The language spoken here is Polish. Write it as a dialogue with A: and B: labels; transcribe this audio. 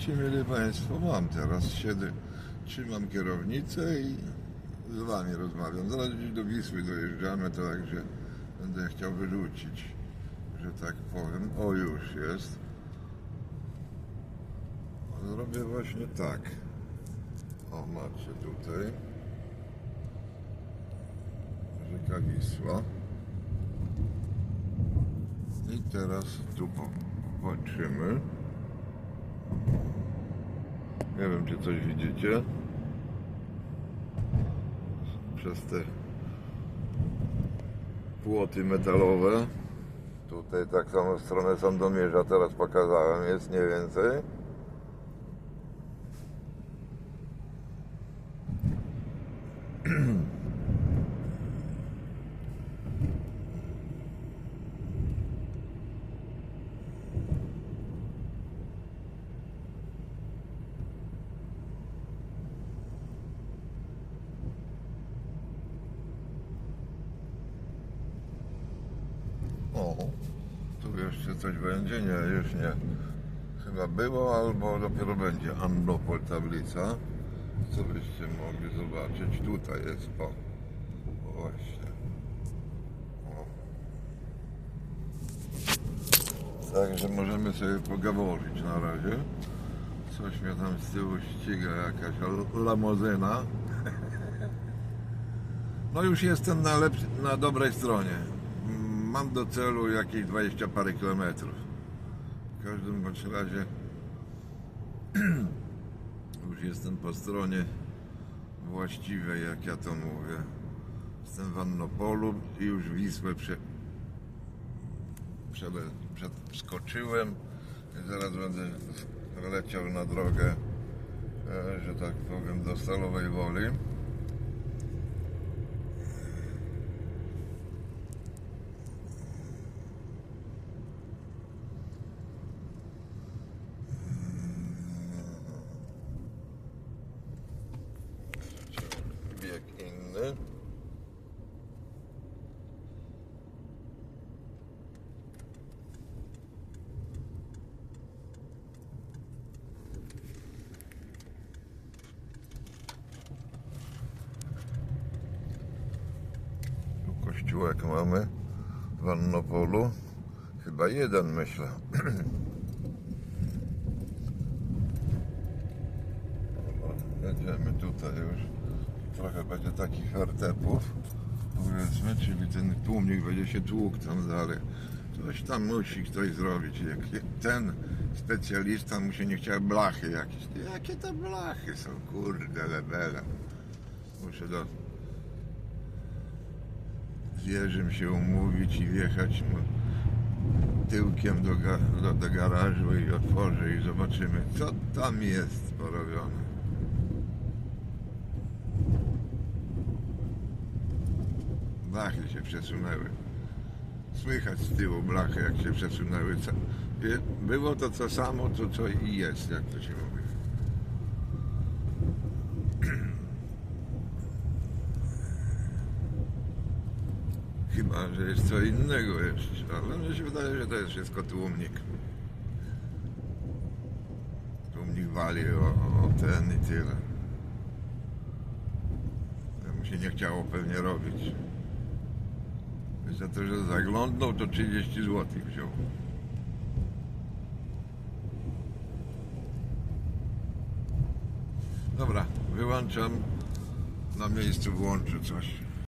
A: widzicie, mieli Państwo, mam teraz siedzę, trzymam kierownicę i z Wami rozmawiam. Zaraz gdzieś do Wisły dojeżdżamy, to także będę chciał wyrzucić, że tak powiem. O, już jest. Zrobię właśnie tak. O, macie tutaj. Rzeka Wisła. I teraz tu popatrzymy. Nie wiem, czy coś widzicie. Przez te płoty metalowe. Tutaj tak samo w stronę Sandomierza teraz pokazałem, jest nie więcej. O, tu jeszcze coś będzie? Nie, już nie. Chyba było albo dopiero będzie Annopol tablica. Co byście mogli zobaczyć? Tutaj jest, o. o właśnie. O. Także możemy sobie pogawolić na razie. Coś mnie tam z tyłu ściga, jakaś lamozyna. No już jestem na, na dobrej stronie. Mam do celu jakieś 20 parę kilometrów. W każdym bądź razie już jestem po stronie właściwej, jak ja to mówię. Jestem w Annopolu i już Wisłę prze, przele, przeskoczyłem zaraz będę leciał na drogę, e, że tak powiem, do Stalowej Woli. Inny. Tu kościółek mamy w Annopolu. Chyba jeden myślę. Jedziemy tutaj już. Trochę będzie takich wertepów, powiedzmy, czyli ten tłumnik będzie się tłukł tam dalej. Coś tam musi ktoś zrobić. Jak ten specjalista mu się nie chciał blachy jakieś. Jakie to blachy są, kurde, lebele. Muszę do z Jerzym się umówić i wjechać mu tyłkiem do, do, do garażu i otworzę i zobaczymy, co tam jest porobione. Blachy się przesunęły. Słychać z tyłu blachy, jak się przesunęły. Co- wie- Było to to samo, co, co i jest, jak to się mówi. Chyba, że jest co innego jeszcze, ale mnie się wydaje, że to jest wszystko tłumnik. Tłumnik wali o, o ten i tyle. To mu się nie chciało pewnie robić. Za to, że zaglądnął, to 30 zł wziął. Dobra, wyłączam. Na miejscu włączę coś.